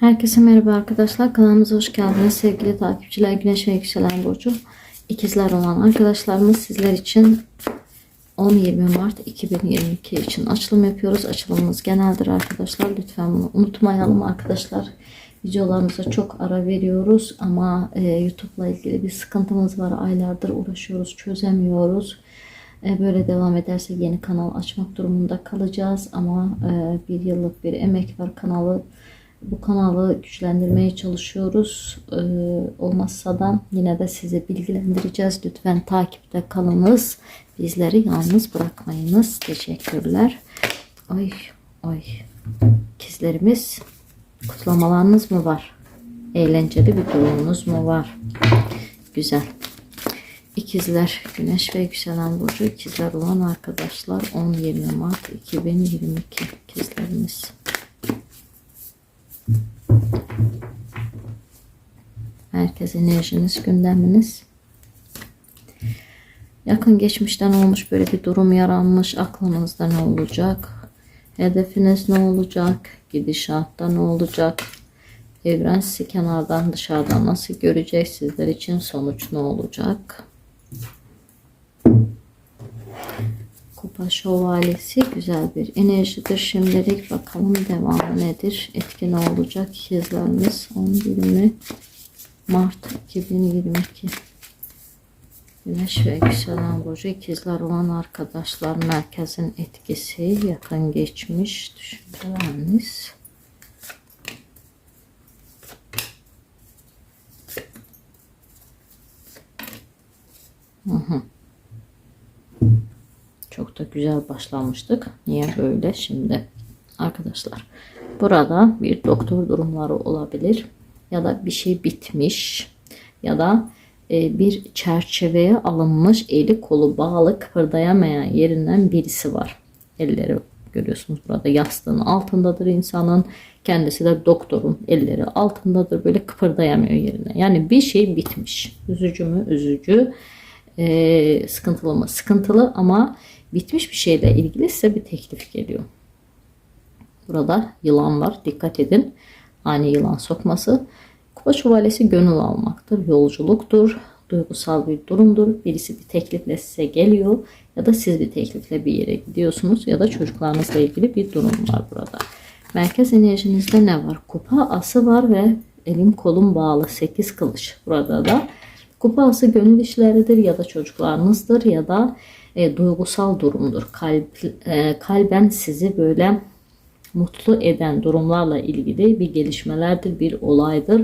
Herkese merhaba arkadaşlar. Kanalımıza hoş geldiniz. Sevgili takipçiler Güneş ve Yükselen Burcu. ikizler olan arkadaşlarımız sizler için 10-20 Mart 2022 için açılım yapıyoruz. Açılımımız geneldir arkadaşlar. Lütfen bunu unutmayalım arkadaşlar. Videolarımıza çok ara veriyoruz ama e, YouTube'la ilgili bir sıkıntımız var. Aylardır uğraşıyoruz, çözemiyoruz. E, Böyle devam ederse yeni kanal açmak durumunda kalacağız ama e, bir yıllık bir emek var kanalı bu kanalı güçlendirmeye çalışıyoruz. Ee, olmazsa da yine de sizi bilgilendireceğiz. Lütfen takipte kalınız. Bizleri yalnız bırakmayınız. Teşekkürler. Ay ay. Kizlerimiz kutlamalarınız mı var? Eğlenceli bir durumunuz mu var? Güzel. İkizler, Güneş ve Yükselen Burcu ikizler olan arkadaşlar 10-20 Mart 2022 ikizlerimiz. Herkes enerjiniz, gündeminiz. Yakın geçmişten olmuş böyle bir durum yaranmış. Aklınızda ne olacak? Hedefiniz ne olacak? Gidişatta ne olacak? Evren sizi kenardan dışarıdan nasıl görecek? Sizler için sonuç ne olacak? Kupa şövalyesi güzel bir enerjidir. Şimdilik bakalım devamı nedir? Etki ne olacak? İkizlerimiz 10-20 Mart 2022 Güneş ve yükselen burcu ikizler olan arkadaşlar merkezin etkisi yakın geçmiş düşünceleriniz Hı hı. Çok da güzel başlamıştık. Niye böyle şimdi? Arkadaşlar burada bir doktor durumları olabilir ya da bir şey bitmiş ya da e, bir çerçeveye alınmış eli kolu bağlı kıpırdayamayan yerinden birisi var. Elleri görüyorsunuz burada yastığın altındadır insanın. Kendisi de doktorun elleri altındadır böyle kıpırdayamıyor yerine. Yani bir şey bitmiş. Üzücü mü? Üzücü. E, sıkıntılı mı? Sıkıntılı ama bitmiş bir şeyle ilgili size bir teklif geliyor. Burada yılan var. Dikkat edin. Ani yılan sokması. Kupa şövalyesi gönül almaktır. Yolculuktur. Duygusal bir durumdur. Birisi bir teklifle size geliyor. Ya da siz bir teklifle bir yere gidiyorsunuz. Ya da çocuklarınızla ilgili bir durum var burada. Merkez enerjinizde ne var? Kupa ası var ve elim kolum bağlı 8 kılıç. Burada da kupa ası gönül işleridir ya da çocuklarınızdır ya da e, duygusal durumdur. Kalp, e, kalben sizi böyle mutlu eden durumlarla ilgili bir gelişmelerdir, bir olaydır.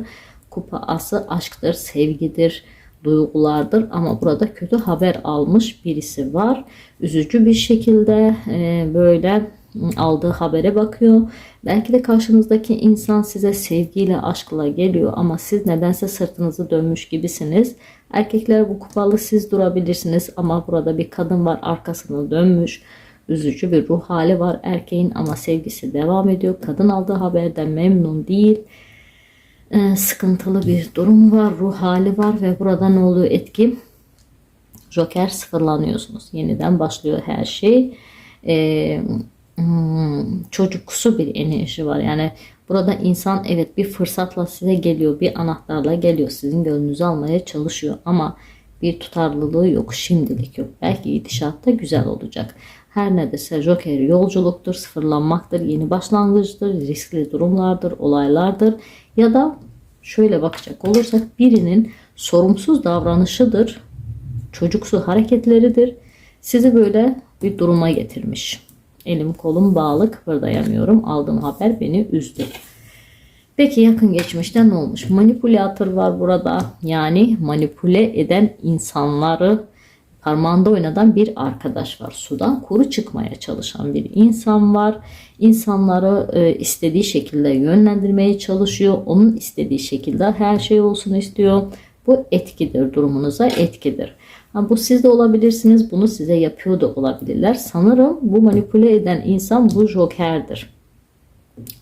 Kupa ası aşktır, sevgidir, duygulardır ama burada kötü haber almış birisi var. Üzücü bir şekilde e, böyle aldığı habere bakıyor. Belki de karşınızdaki insan size sevgiyle, aşkla geliyor ama siz nedense sırtınızı dönmüş gibisiniz. Erkekler bu kupalı siz durabilirsiniz ama burada bir kadın var arkasını dönmüş. Üzücü bir ruh hali var erkeğin ama sevgisi devam ediyor. Kadın aldığı haberden memnun değil. Ee, sıkıntılı bir durum var, ruh hali var ve burada ne oluyor etki? Joker sıfırlanıyorsunuz. Yeniden başlıyor her şey. Ee, hmm, çocuksu bir enerji var. Yani burada insan evet bir fırsatla size geliyor, bir anahtarla geliyor. Sizin gönlünüzü almaya çalışıyor ama bir tutarlılığı yok, şimdilik yok. Belki gidişatta güzel olacak. Her ne dese Joker yolculuktur, sıfırlanmaktır, yeni başlangıçtır, riskli durumlardır, olaylardır ya da şöyle bakacak olursak birinin sorumsuz davranışıdır, çocuksu hareketleridir. Sizi böyle bir duruma getirmiş. Elim kolum bağlı kıpırdayamıyorum. Aldığım haber beni üzdü. Peki yakın geçmişte ne olmuş? Manipülatör var burada. Yani manipüle eden insanları parmağında oynadan bir arkadaş var. Sudan kuru çıkmaya çalışan bir insan var. İnsanları e, istediği şekilde yönlendirmeye çalışıyor. Onun istediği şekilde her şey olsun istiyor. Bu etkidir durumunuza etkidir. Bu siz de olabilirsiniz. Bunu size yapıyor da olabilirler. Sanırım bu manipüle eden insan bu jokerdir.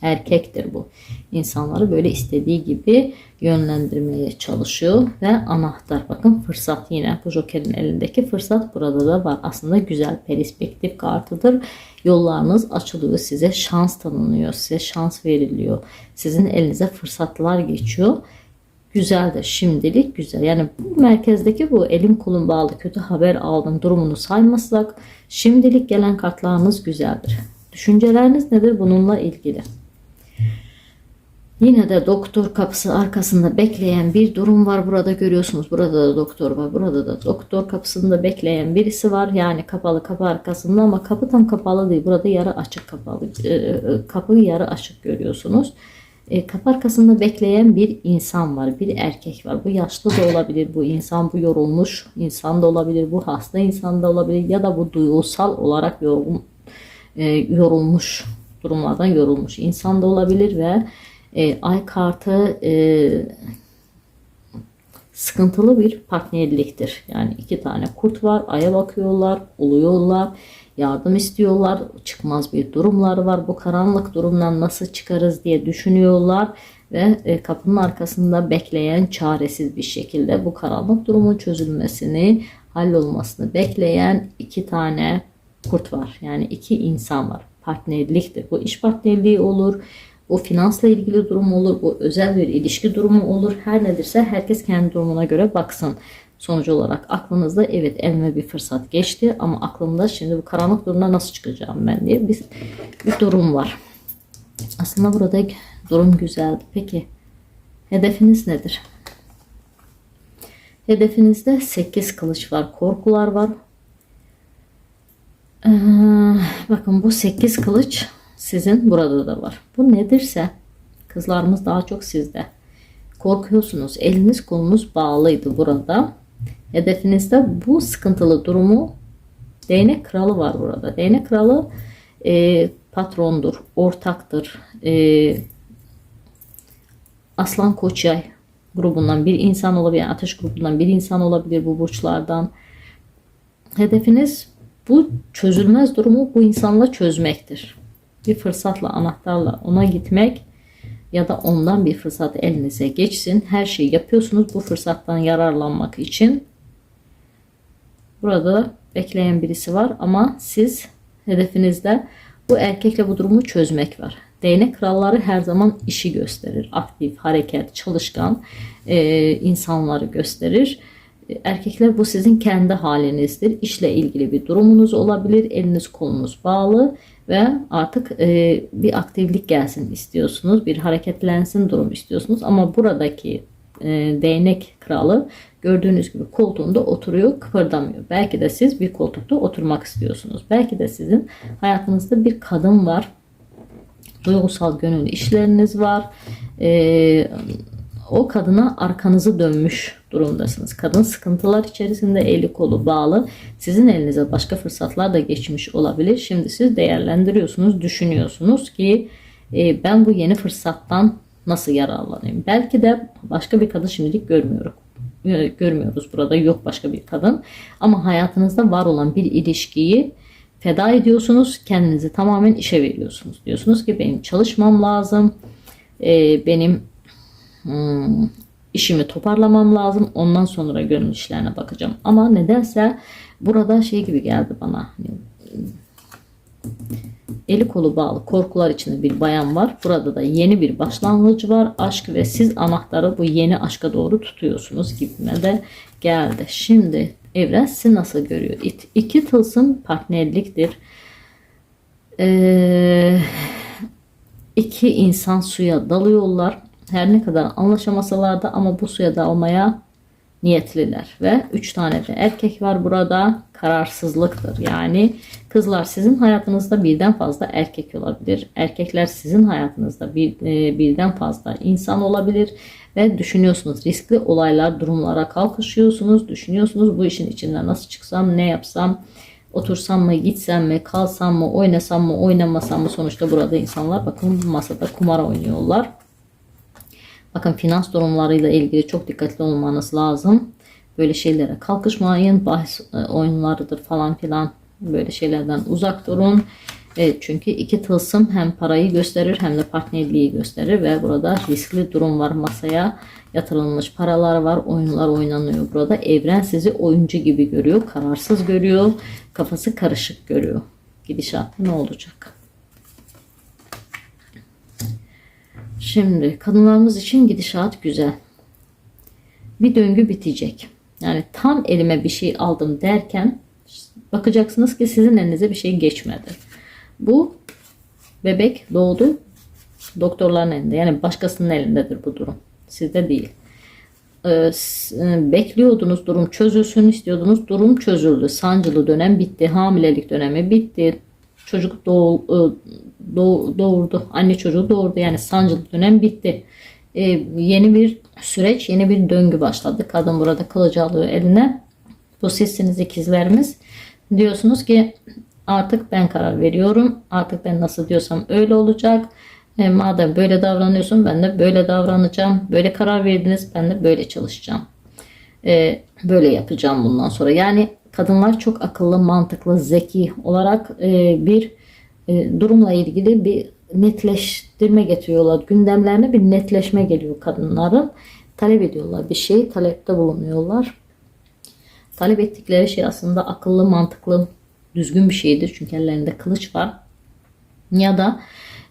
Erkektir bu. İnsanları böyle istediği gibi yönlendirmeye çalışıyor ve anahtar bakın fırsat yine bu jokerin elindeki fırsat burada da var. Aslında güzel perspektif kartıdır. Yollarınız açılıyor size şans tanınıyor size şans veriliyor. Sizin elinize fırsatlar geçiyor. Güzeldir şimdilik güzel. Yani bu merkezdeki bu elim kolum bağlı kötü haber aldım durumunu saymazsak şimdilik gelen kartlarınız güzeldir. Düşünceleriniz nedir bununla ilgili? Yine de doktor kapısı arkasında bekleyen bir durum var. Burada görüyorsunuz. Burada da doktor var. Burada da doktor kapısında bekleyen birisi var. Yani kapalı kapı arkasında ama kapı tam kapalı değil. Burada yarı açık kapalı. e, Kapı yarı açık görüyorsunuz. E, kapı arkasında bekleyen bir insan var. Bir erkek var. Bu yaşlı da olabilir. Bu insan bu yorulmuş insan da olabilir. Bu hasta insan da olabilir. Ya da bu duygusal olarak yorgun, e, yorulmuş durumlardan yorulmuş insan da olabilir ve e, ay kartı e, sıkıntılı bir partnerliktir. Yani iki tane kurt var, aya bakıyorlar, oluyorlar, yardım istiyorlar, çıkmaz bir durumları var. Bu karanlık durumdan nasıl çıkarız diye düşünüyorlar ve e, kapının arkasında bekleyen çaresiz bir şekilde bu karanlık durumun çözülmesini, hallolmasını bekleyen iki tane kurt var. Yani iki insan var. Partnerliktir. Bu iş partnerliği olur. Bu finansla ilgili durum olur. Bu özel bir ilişki durumu olur. Her nedirse herkes kendi durumuna göre baksın. Sonuç olarak aklınızda evet elime bir fırsat geçti ama aklımda şimdi bu karanlık durumda nasıl çıkacağım ben diye bir, bir durum var. Aslında burada durum güzeldi. Peki hedefiniz nedir? Hedefinizde 8 kılıç var, korkular var. Ee, bakın bu 8 kılıç sizin burada da var. Bu nedirse kızlarımız daha çok sizde. Korkuyorsunuz. Eliniz kolunuz bağlıydı burada. Hedefinizde bu sıkıntılı durumu değnek kralı var burada. Değnek kralı e, patrondur, ortaktır. E, Aslan Koç Yay grubundan bir insan olabilir. Ateş grubundan bir insan olabilir bu burçlardan. Hedefiniz bu çözülmez durumu bu insanla çözmektir. Bir fırsatla, anahtarla ona gitmek ya da ondan bir fırsat elinize geçsin. Her şeyi yapıyorsunuz bu fırsattan yararlanmak için. Burada bekleyen birisi var ama siz hedefinizde bu erkekle bu durumu çözmek var. Değnek kralları her zaman işi gösterir. Aktif, hareket, çalışkan e, insanları gösterir. E, Erkekler bu sizin kendi halinizdir. İşle ilgili bir durumunuz olabilir. Eliniz kolunuz bağlı ve artık e, bir aktiflik gelsin istiyorsunuz. Bir hareketlensin durum istiyorsunuz. Ama buradaki e, değnek kralı gördüğünüz gibi koltuğunda oturuyor kıpırdamıyor. Belki de siz bir koltukta oturmak istiyorsunuz. Belki de sizin hayatınızda bir kadın var. Duygusal gönüllü işleriniz var. E, o kadına arkanızı dönmüş durumdasınız. Kadın sıkıntılar içerisinde eli kolu bağlı. Sizin elinize başka fırsatlar da geçmiş olabilir. Şimdi siz değerlendiriyorsunuz, düşünüyorsunuz ki e, ben bu yeni fırsattan nasıl yararlanayım? Belki de başka bir kadın şimdilik görmüyorum. Görmüyoruz burada yok başka bir kadın. Ama hayatınızda var olan bir ilişkiyi feda ediyorsunuz. Kendinizi tamamen işe veriyorsunuz. Diyorsunuz ki benim çalışmam lazım. E, benim hmm, işimi toparlamam lazım. Ondan sonra gönül işlerine bakacağım. Ama nedense burada şey gibi geldi bana. Hani, eli kolu bağlı korkular içinde bir bayan var. Burada da yeni bir başlangıç var. Aşk ve siz anahtarı bu yeni aşka doğru tutuyorsunuz gibime de geldi. Şimdi evren sizi nasıl görüyor? İt- İki tılsım partnerliktir. Ee, iki insan suya dalıyorlar. Her ne kadar anlaşamasalar da ama bu suya dalmaya niyetliler. Ve üç tane de erkek var burada. Kararsızlıktır. Yani kızlar sizin hayatınızda birden fazla erkek olabilir. Erkekler sizin hayatınızda bir, e, birden fazla insan olabilir. Ve düşünüyorsunuz riskli olaylar, durumlara kalkışıyorsunuz. Düşünüyorsunuz bu işin içinden nasıl çıksam, ne yapsam, otursam mı, gitsem mi, kalsam mı, oynasam mı, oynamasam mı? Sonuçta burada insanlar bakın masada kumar oynuyorlar. Bakın finans durumlarıyla ilgili çok dikkatli olmanız lazım. Böyle şeylere kalkışmayın. Bahis e, oyunlarıdır falan filan böyle şeylerden uzak durun. Evet çünkü iki tılsım hem parayı gösterir hem de partnerliği gösterir ve burada riskli durum var masaya yatırılmış paralar var oyunlar oynanıyor burada evren sizi oyuncu gibi görüyor kararsız görüyor kafası karışık görüyor gidişat ne olacak şimdi kadınlarımız için gidişat güzel bir döngü bitecek yani tam elime bir şey aldım derken bakacaksınız ki sizin elinize bir şey geçmedi bu bebek doğdu doktorların elinde. Yani başkasının elindedir bu durum. Sizde değil. Ee, bekliyordunuz durum çözülsün istiyordunuz durum çözüldü. Sancılı dönem bitti. Hamilelik dönemi bitti. Çocuk doğ, doğ, doğurdu. Anne çocuğu doğurdu. Yani sancılı dönem bitti. Ee, yeni bir süreç, yeni bir döngü başladı. Kadın burada kılıcı alıyor eline. Bu sizsiniz ikizlerimiz. Diyorsunuz ki Artık ben karar veriyorum. Artık ben nasıl diyorsam öyle olacak. E, madem böyle davranıyorsun ben de böyle davranacağım. Böyle karar verdiniz ben de böyle çalışacağım. E, böyle yapacağım bundan sonra. Yani kadınlar çok akıllı, mantıklı, zeki olarak e, bir e, durumla ilgili bir netleştirme getiriyorlar. Gündemlerine bir netleşme geliyor kadınların. Talep ediyorlar bir şey, talepte bulunuyorlar. Talep ettikleri şey aslında akıllı, mantıklı, düzgün bir şeydir. Çünkü ellerinde kılıç var. Ya da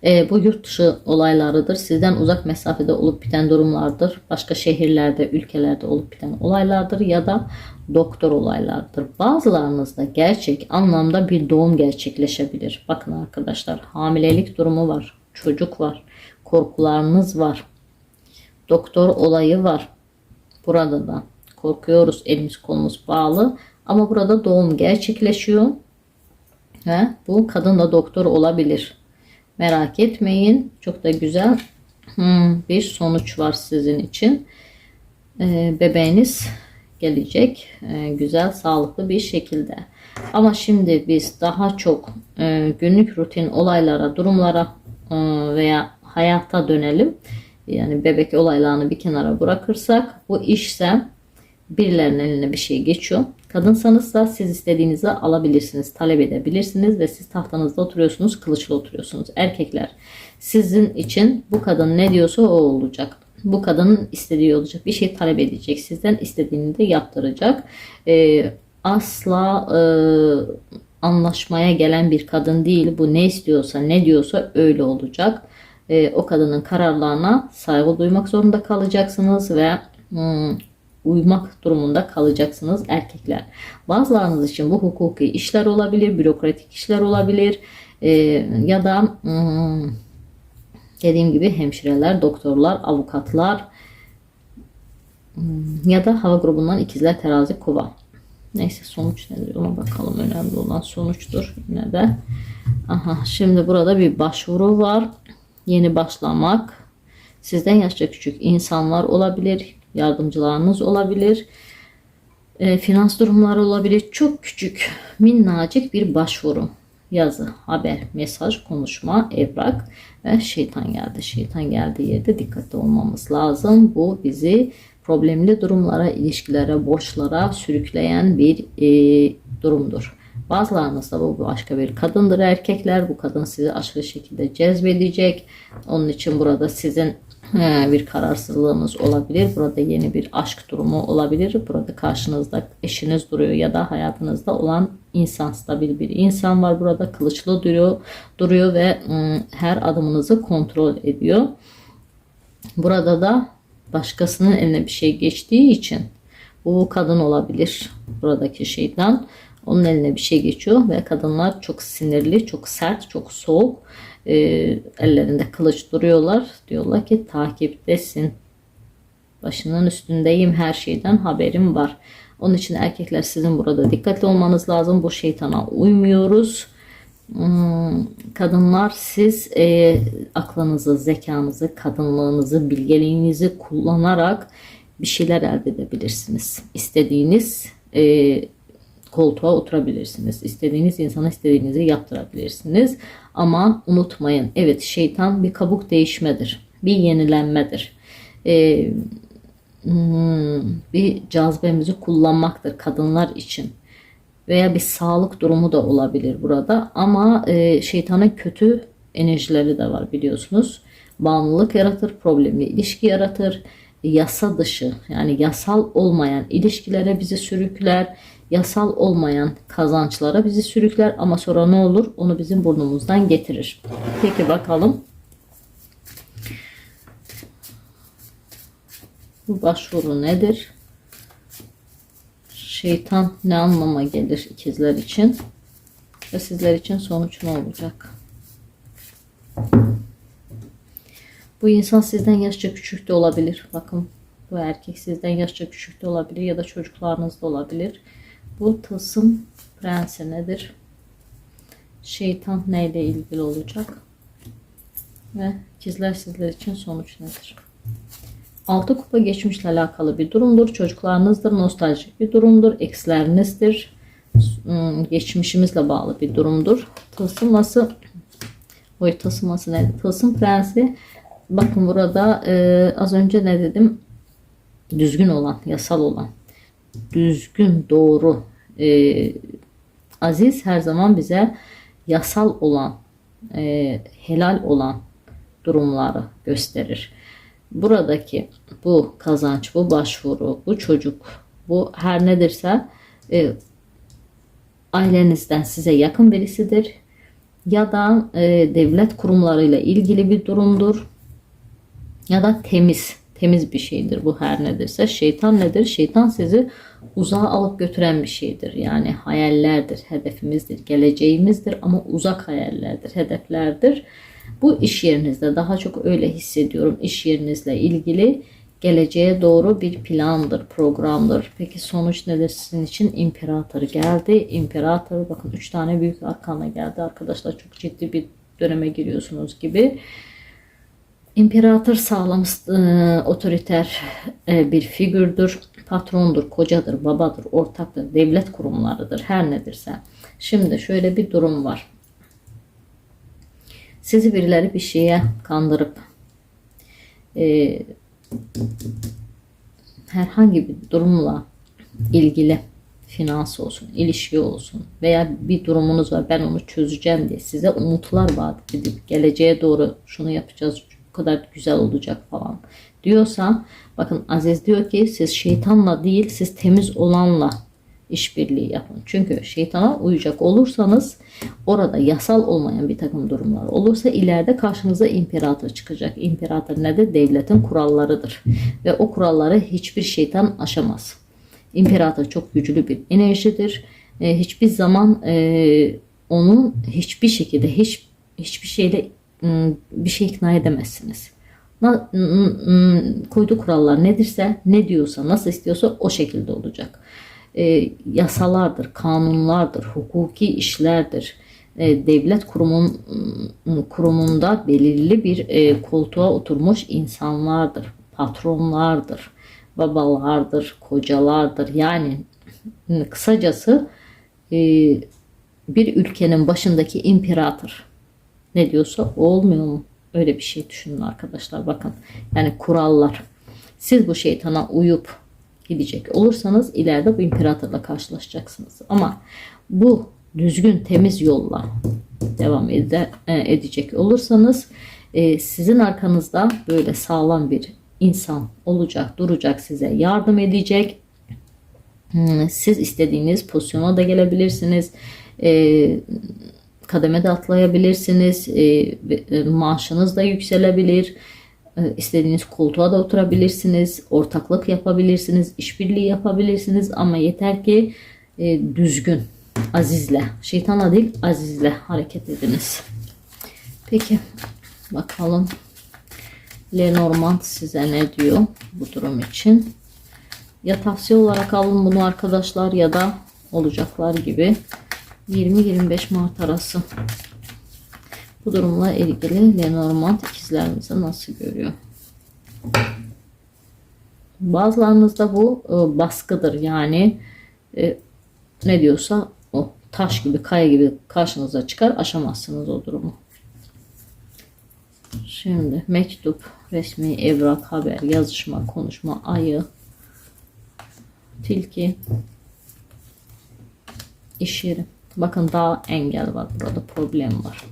e, bu yurt dışı olaylarıdır. Sizden uzak mesafede olup biten durumlardır. Başka şehirlerde, ülkelerde olup biten olaylardır. Ya da doktor olaylardır. Bazılarınızda gerçek anlamda bir doğum gerçekleşebilir. Bakın arkadaşlar hamilelik durumu var. Çocuk var. Korkularınız var. Doktor olayı var. Burada da korkuyoruz. Elimiz kolumuz bağlı. Ama burada doğum gerçekleşiyor. He, bu kadın da doktor olabilir. Merak etmeyin. Çok da güzel hmm, bir sonuç var sizin için. Ee, bebeğiniz gelecek. Ee, güzel, sağlıklı bir şekilde. Ama şimdi biz daha çok e, günlük rutin olaylara, durumlara e, veya hayata dönelim. Yani bebek olaylarını bir kenara bırakırsak bu işse birilerinin eline bir şey geçiyor. Kadınsanız da siz istediğinizi alabilirsiniz, talep edebilirsiniz ve siz tahtanızda oturuyorsunuz, kılıçlı oturuyorsunuz. Erkekler sizin için bu kadın ne diyorsa o olacak. Bu kadının istediği olacak. Bir şey talep edecek. Sizden istediğini de yaptıracak. Ee, asla e, anlaşmaya gelen bir kadın değil. Bu ne istiyorsa, ne diyorsa öyle olacak. Ee, o kadının kararlarına saygı duymak zorunda kalacaksınız ve hmm, uymak durumunda kalacaksınız erkekler. Bazılarınız için bu hukuki işler olabilir, bürokratik işler olabilir e, ya da hmm, dediğim gibi hemşireler, doktorlar, avukatlar hmm, ya da hava grubundan ikizler, terazi, kova. Neyse sonuç nedir ona bakalım. Önemli olan sonuçtur yine de. Aha, şimdi burada bir başvuru var. Yeni başlamak. Sizden yaşça küçük insanlar olabilir yardımcılarınız olabilir. E, finans durumları olabilir. Çok küçük, minnacık bir başvuru. Yazı, haber, mesaj, konuşma, evrak ve şeytan geldi. Şeytan geldiği yerde dikkatli olmamız lazım. Bu bizi problemli durumlara, ilişkilere, borçlara sürükleyen bir e, durumdur. Bazılarınızda bu başka bir kadındır erkekler. Bu kadın sizi aşırı şekilde cezbedecek. Onun için burada sizin bir kararsızlığınız olabilir. Burada yeni bir aşk durumu olabilir. Burada karşınızda eşiniz duruyor ya da hayatınızda olan insan, stabil bir insan var. Burada kılıçlı duruyor, duruyor ve ıı, her adımınızı kontrol ediyor. Burada da başkasının eline bir şey geçtiği için bu kadın olabilir buradaki şeyden. Onun eline bir şey geçiyor ve kadınlar çok sinirli, çok sert, çok soğuk e, ellerinde kılıç duruyorlar. Diyorlar ki takiptesin. Başının üstündeyim her şeyden haberim var. Onun için erkekler sizin burada dikkatli olmanız lazım. Bu şeytana uymuyoruz. Hmm, kadınlar siz e, aklınızı, zekanızı, kadınlığınızı, bilgeliğinizi kullanarak bir şeyler elde edebilirsiniz. İstediğiniz e, koltuğa oturabilirsiniz. İstediğiniz insana istediğinizi yaptırabilirsiniz. Ama unutmayın evet şeytan bir kabuk değişmedir. Bir yenilenmedir. Ee, hmm, bir cazibemizi kullanmaktır kadınlar için. veya bir sağlık durumu da olabilir burada. Ama e, şeytanın kötü enerjileri de var biliyorsunuz. Bağımlılık yaratır, problemli ilişki yaratır, yasa dışı yani yasal olmayan ilişkilere bizi sürükler, yasal olmayan kazançlara bizi sürükler ama sonra ne olur? Onu bizim burnumuzdan getirir. Peki bakalım. Bu başvuru nedir? Şeytan ne anlama gelir ikizler için? Ve sizler için sonuç ne olacak? Bu insan sizden yaşça küçük de olabilir. Bakın bu erkek sizden yaşça küçük de olabilir ya da çocuklarınız da olabilir. Bu tılsım prensi nedir? Şeytan neyle ilgili olacak? Ve ikizler sizler için sonuç nedir? Altı kupa geçmişle alakalı bir durumdur. Çocuklarınızdır, nostaljik bir durumdur. Ekslerinizdir. Hmm, Geçmişimizle bağlı bir durumdur. Tılsıması Oy tılsıması ne? Tılsım prensi bakın burada e, az önce ne dedim? Düzgün olan, yasal olan. Düzgün, doğru. E, aziz her zaman bize yasal olan, e, helal olan durumları gösterir. Buradaki bu kazanç, bu başvuru, bu çocuk, bu her nedirse e, ailenizden size yakın birisidir. Ya da e, devlet kurumlarıyla ilgili bir durumdur. Ya da temiz temiz bir şeydir. Bu her nedirse şeytan nedir? Şeytan sizi uzağa alıp götüren bir şeydir yani hayallerdir hedefimizdir geleceğimizdir ama uzak hayallerdir hedeflerdir bu iş yerinizde daha çok öyle hissediyorum iş yerinizle ilgili geleceğe doğru bir plandır, programdır. Peki sonuç nedir sizin için? İmparator geldi. İmparator bakın 3 tane büyük arkana geldi arkadaşlar. Çok ciddi bir döneme giriyorsunuz gibi. İmparator sağlam, e, otoriter e, bir figürdür. Patrondur, kocadır, babadır, ortaktır, devlet kurumlarıdır, her nedirse. Şimdi şöyle bir durum var. Sizi birileri bir şeye kandırıp e, herhangi bir durumla ilgili finans olsun, ilişki olsun veya bir durumunuz var ben onu çözeceğim diye size umutlar vaat edip geleceğe doğru şunu yapacağız kadar güzel olacak falan diyorsam bakın Aziz diyor ki siz şeytanla değil siz temiz olanla işbirliği yapın. Çünkü şeytana uyacak olursanız orada yasal olmayan bir takım durumlar olursa ileride karşınıza imparator çıkacak. İmparator nedir? Devletin kurallarıdır. Ve o kuralları hiçbir şeytan aşamaz. İmparator çok güçlü bir enerjidir. E, hiçbir zaman e, onu hiçbir şekilde hiç hiçbir şeyle bir şey ikna edemezsiniz. Im, ım, koyduğu kurallar nedirse, ne diyorsa, nasıl istiyorsa o şekilde olacak e, yasalardır, kanunlardır, hukuki işlerdir. E, devlet kurumun kurumunda belirli bir e, koltuğa oturmuş insanlardır, patronlardır, babalardır, kocalardır. Yani kısacası e, bir ülkenin başındaki imparator ne diyorsa olmuyor mu? Öyle bir şey düşünün arkadaşlar bakın. Yani kurallar. Siz bu şeytana uyup gidecek olursanız ileride bu imparatorla karşılaşacaksınız. Ama bu düzgün temiz yolla devam ede, e, edecek olursanız e, sizin arkanızda böyle sağlam bir insan olacak, duracak, size yardım edecek. Hmm, siz istediğiniz pozisyona da gelebilirsiniz. E, kademe de atlayabilirsiniz. Maaşınız da yükselebilir. Ee, istediğiniz koltuğa da oturabilirsiniz, ortaklık yapabilirsiniz, işbirliği yapabilirsiniz ama yeter ki e, düzgün, azizle, şeytanla değil azizle hareket ediniz. Peki bakalım Lenormand size ne diyor bu durum için. Ya tavsiye olarak alın bunu arkadaşlar ya da olacaklar gibi 20-25 Mart arası bu durumla ilgili Lenormand ikizlerimizi nasıl görüyor? Bazılarınızda bu e, baskıdır. Yani e, ne diyorsa o taş gibi, kaya gibi karşınıza çıkar. Aşamazsınız o durumu. Şimdi mektup, resmi evrak, haber, yazışma, konuşma, ayı, tilki, İş yeri. Bakın daha engel var burada problem var.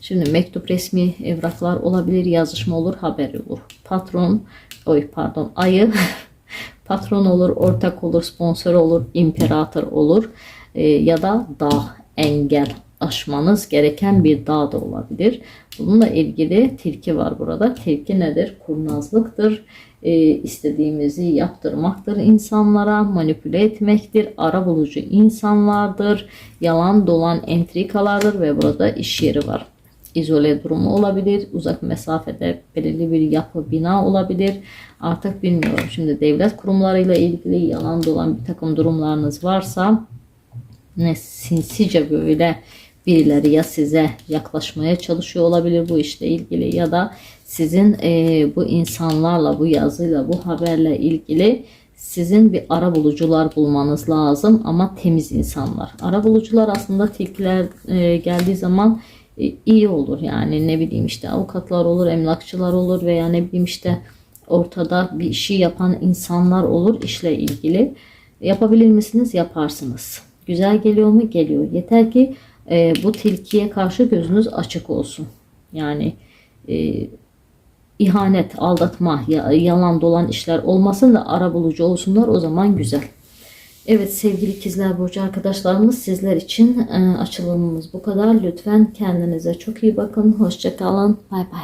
Şimdi mektup resmi evraklar olabilir, yazışma olur, haber olur. Patron, oy pardon ayı patron olur, ortak olur, sponsor olur, imparator olur e, ya da dağ, engel aşmanız gereken bir dağ da olabilir. Bununla ilgili tilki var burada. Tilki nedir? Kurnazlıktır. E, istediğimizi yaptırmaktır insanlara, manipüle etmektir, ara bulucu insanlardır, yalan dolan entrikalardır ve burada iş yeri var izole durumu olabilir. Uzak mesafede belirli bir yapı, bina olabilir. Artık bilmiyorum. Şimdi devlet kurumlarıyla ilgili yalan dolan bir takım durumlarınız varsa ne sinsice böyle birileri ya size yaklaşmaya çalışıyor olabilir bu işle ilgili ya da sizin e, bu insanlarla bu yazıyla bu haberle ilgili sizin bir ara bulucular bulmanız lazım ama temiz insanlar. Ara bulucular aslında tilkiler e, geldiği zaman e, iyi olur yani ne bileyim işte avukatlar olur, emlakçılar olur veya ne bileyim işte ortada bir işi yapan insanlar olur işle ilgili. Yapabilir misiniz? Yaparsınız. Güzel geliyor mu? Geliyor. Yeter ki e, bu tilkiye karşı gözünüz açık olsun. Yani e, ihanet, aldatma, ya- yalan dolan işler olmasın da ara bulucu olsunlar o zaman güzel. Evet sevgili ikizler burcu arkadaşlarımız sizler için e, açılımımız bu kadar. Lütfen kendinize çok iyi bakın. Hoşça kalın. Bay bay.